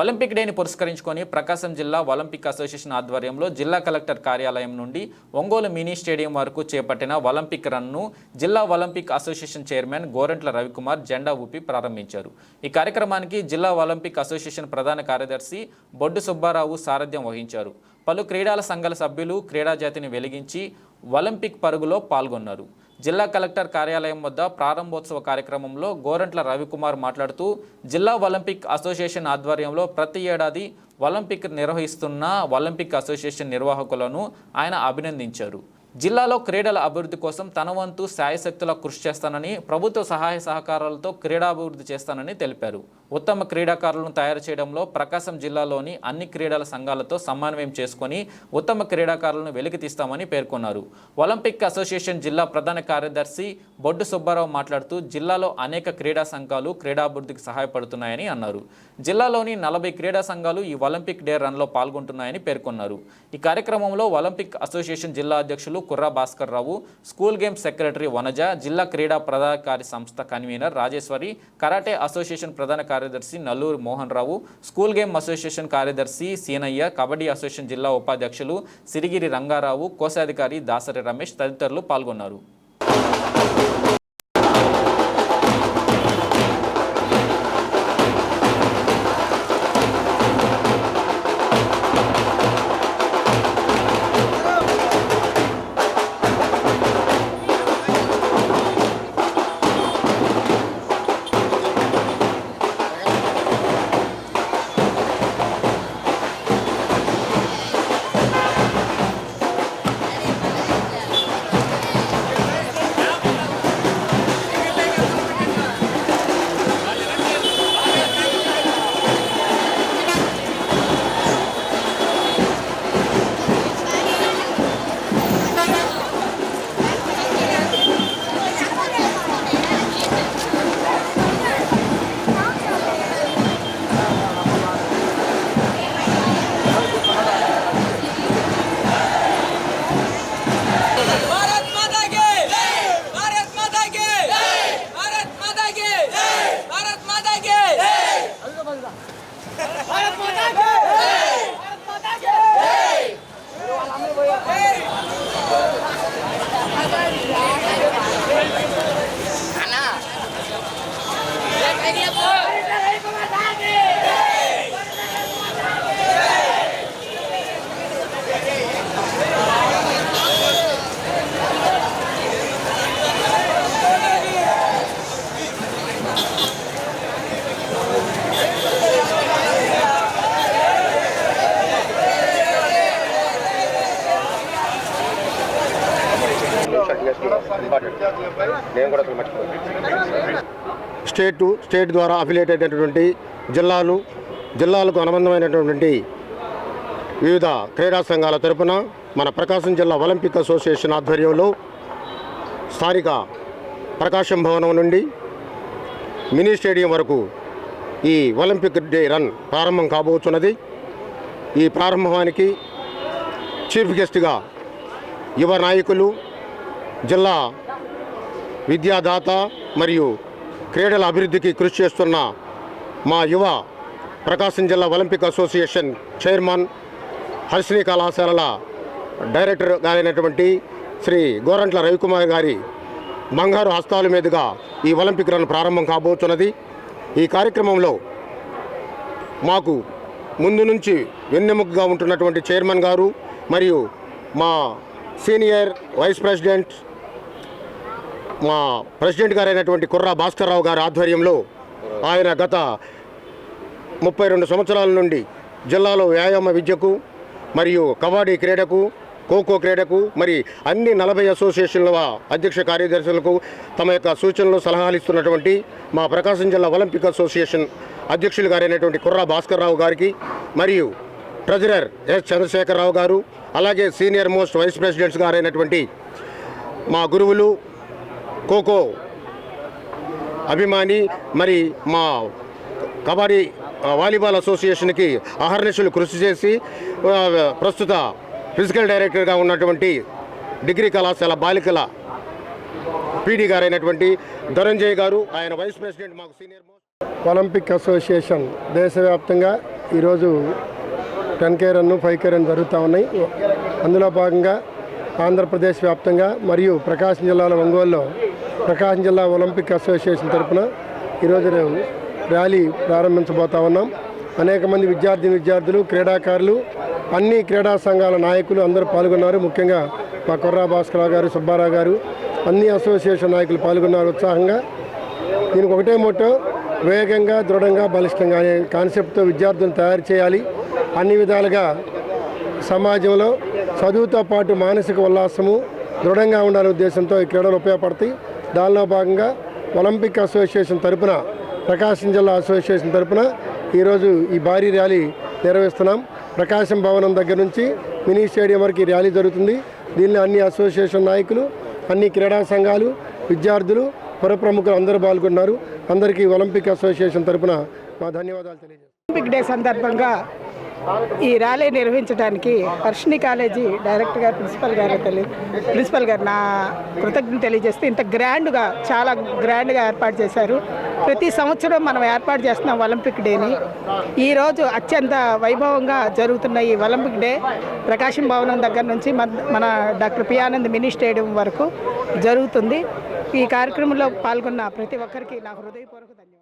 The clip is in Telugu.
ఒలింపిక్ డేని పురస్కరించుకొని ప్రకాశం జిల్లా ఒలింపిక్ అసోసియేషన్ ఆధ్వర్యంలో జిల్లా కలెక్టర్ కార్యాలయం నుండి ఒంగోలు మినీ స్టేడియం వరకు చేపట్టిన ఒలింపిక్ రన్ను జిల్లా Olympic association chairman Gorantla Ravikumar జెండా ఊపి ప్రారంభించారు. ఈ కార్యక్రమానికి జిల్లా ఒలింపిక్ అసోసియేషన్ ప్రధాన కార్యదర్శి బొడ్డు సుబ్బారావు సారథ్యం వహించారు. పలు క్రీడల సంఘాల సభ్యులు క్రీడా జాతిని వెలిగించి ఒలింపిక్ పరుగులో పాల్గొన్నారు. జిల్లా కలెక్టర్ కార్యాలయం వద్ద ప్రారంభోత్సవ కార్యక్రమంలో గోరంట్ల రవికుమార్ మాట్లాడుతూ జిల్లా ఒలింపిక్ అసోసియేషన్ ఆధ్వర్యంలో ప్రతి ఏడాది ఒలింపిక్ నిర్వహిస్తున్న ఒలింపిక్ అసోసియేషన్ నిర్వాహకులను ఆయన అభినందించారు. జిల్లాలో క్రీడల అభివృద్ధి కోసం తన వంతు శాయశక్తుల కృషి చేస్తానని ప్రభుత్వ సహాయ సహకారాలతో క్రీడాభివృద్ధి చేస్తానని తెలిపారు. ఉత్తమ క్రీడాకారులను తయారు చేయడంలో ప్రకాశం జిల్లాలోని అన్ని క్రీడల సంఘాలతో సమన్వయం చేసుకొని ఉత్తమ క్రీడాకారులను వెలికి తీస్తామని పేర్కొన్నారు. ఒలింపిక్ అసోసియేషన్ జిల్లా ప్రధాన కార్యదర్శి బొడ్డు సుబ్బారావు మాట్లాడుతూ జిల్లాలో అనేక క్రీడా సంఘాలు క్రీడాభివృద్ధికి సహాయపడుతున్నాయని అన్నారు. జిల్లాలోని నలభై క్రీడా సంఘాలు ఈ ఒలింపిక్ డే రన్లో పాల్గొంటున్నాయని పేర్కొన్నారు. ఈ కార్యక్రమంలో ఒలింపిక్ అసోసియేషన్ జిల్లా అధ్యక్షులు Kurra Bhaskar Rao school games secretary Vanaja జిల్లా క్రీడా ప్రధానకారి సంస్థ కన్వీనర్ రాజేశ్వరి కరాటే అసోసియేషన్ ప్రధాన కార్యదర్శి Nallur Mohan Rao school game association కార్యదర్శి సీనయ్య కబడ్డీ అసోసియేషన్ జిల్లా ఉపాధ్యక్షులు సిరిగిరి రంగారావు కోశాధికారి దాసరి రమేష్ తదితరులు పాల్గొన్నారు. నేను కూడా స్టేటు స్టేట్ ద్వారా అఫిలియేట్ అయినటువంటి జిల్లాలు జిల్లాలకు అనుబంధమైనటువంటి వివిధ క్రీడా సంఘాల తరపున మన ప్రకాశం జిల్లా ఒలింపిక్ అసోసియేషన్ ఆధ్వర్యంలో స్థానిక ప్రకాశం భవనం నుండి మినీ స్టేడియం వరకు ఈ ఒలింపిక్ డే రన్ ప్రారంభం కాబోతున్నది. ఈ ప్రారంభానికి చీఫ్ గెస్ట్గా యువ నాయకులు జిల్లా విద్యాదాత మరియు క్రీడల అభివృద్ధికి కృషి చేస్తున్న మా యువ ప్రకాశం జిల్లా ఒలింపిక్ అసోసియేషన్ చైర్మన్ హర్షిని కళాశాలల డైరెక్టర్ గారైనటువంటి శ్రీ గోరంట్ల రవికుమార్ గారి బంగారు హస్తాల మీదుగా ఈ ఒలింపిక్ రన్ ప్రారంభం కాబోతున్నది. ఈ కార్యక్రమంలో మాకు ముందు నుంచి వెన్నెముకగా ఉంటున్నటువంటి చైర్మన్ గారు మరియు మా సీనియర్ వైస్ ప్రెసిడెంట్ మా ప్రెసిడెంట్ గారైనటువంటి కుర్రా భాస్కర్రావు గారి ఆధ్వర్యంలో ఆయన గత ముప్పై రెండు సంవత్సరాల నుండి జిల్లాలో వ్యాయామ విద్యకు మరియు కబడ్డీ క్రీడకు ఖోఖో క్రీడకు మరి అన్ని నలభై అసోసియేషన్ల అధ్యక్ష కార్యదర్శులకు తమ యొక్క సూచనలు సలహాలు ఇస్తున్నటువంటి మా ప్రకాశం జిల్లా ఒలింపిక్ అసోసియేషన్ అధ్యక్షులు గారైనటువంటి కుర్రా భాస్కర్రావు గారికి మరియు ట్రెజరర్ ఎస్ చంద్రశేఖరరావు గారు అలాగే సీనియర్ మోస్ట్ వైస్ ప్రెసిడెంట్స్ గారైనటువంటి మా గురువులు ఖోఖో అభిమాని మరి మా కబడ్డీ వాలీబాల్ అసోసియేషన్కి అహర్నిశలు కృషి చేసి ప్రస్తుత ఫిజికల్ డైరెక్టర్గా ఉన్నటువంటి డిగ్రీ కళాశాల బాలికల పీడీ గారైనటువంటి ధనంజయ్ గారు ఆయన వైస్ ప్రెసిడెంట్ మాకు సీనియర్ ఒలింపిక్ అసోసియేషన్ దేశవ్యాప్తంగా ఈరోజు ten K run five K run జరుగుతూ ఉన్నాయి. అందులో భాగంగా ఆంధ్రప్రదేశ్ వ్యాప్తంగా మరియు ప్రకాశం జిల్లాలో ఒంగోలులో ప్రకాశం జిల్లా ఒలింపిక్ అసోసియేషన్ తరపున ఈరోజు ర్యాలీ ప్రారంభించబోతా ఉన్నాం. అనేక మంది విద్యార్థి విద్యార్థులు క్రీడాకారులు అన్ని క్రీడా సంఘాల నాయకులు అందరూ పాల్గొన్నారు. ముఖ్యంగా మా కొర్రా భాస్కరరావు గారు సుబ్బారావు గారు అన్ని అసోసియేషన్ నాయకులు పాల్గొన్నారు ఉత్సాహంగా. దీనికి ఒకటే మోటో వేగంగా దృఢంగా బలిష్టంగా అనే కాన్సెప్ట్తో విద్యార్థులను తయారు చేయాలి. అన్ని విధాలుగా సమాజంలో చదువుతో పాటు మానసిక ఉల్లాసము దృఢంగా ఉండాలనే ఉద్దేశంతో ఈ క్రీడలు ఉపయోగపడతాయి. దానిలో భాగంగా ఒలింపిక్ అసోసియేషన్ తరపున ప్రకాశం జిల్లా అసోసియేషన్ తరపున ఈరోజు ఈ భారీ ర్యాలీ నిర్వహిస్తున్నాం. ప్రకాశం భవనం దగ్గర నుంచి మినీ స్టేడియం వరకు ఈ ర్యాలీ జరుగుతుంది. దీనిలో అన్ని అసోసియేషన్ నాయకులు అన్ని క్రీడా సంఘాలు విద్యార్థులు పుర ప్రముఖులు అందరూ పాల్గొన్నారు. అందరికీ ఒలింపిక్ అసోసియేషన్ తరపున మా ధన్యవాదాలు తెలియజేస్తాం ఒలింపిక్ డే సందర్భంగా ఈ ర్యాలీ నిర్వహించడానికి హర్షిని కాలేజీ డైరెక్టర్ గారు ప్రిన్సిపల్ గారు తెలియ ప్రిన్సిపల్ గారు నా కృతజ్ఞత తెలియజేస్తే ఇంత గ్రాండ్గా చాలా గ్రాండ్గా ఏర్పాటు చేశారు. ప్రతి సంవత్సరం మనం ఏర్పాటు చేస్తున్నాం ఒలింపిక్ డేని. ఈరోజు అత్యంత వైభవంగా జరుగుతున్న ఈ ఒలింపిక్ డే ప్రకాశం భవనం దగ్గర నుంచి మన మన డాక్టర్ పియానంద్ మినీ స్టేడియం వరకు జరుగుతుంది. ఈ కార్యక్రమంలో పాల్గొన్న ప్రతి ఒక్కరికి నా హృదయపూర్వక ధన్యవాదాలు.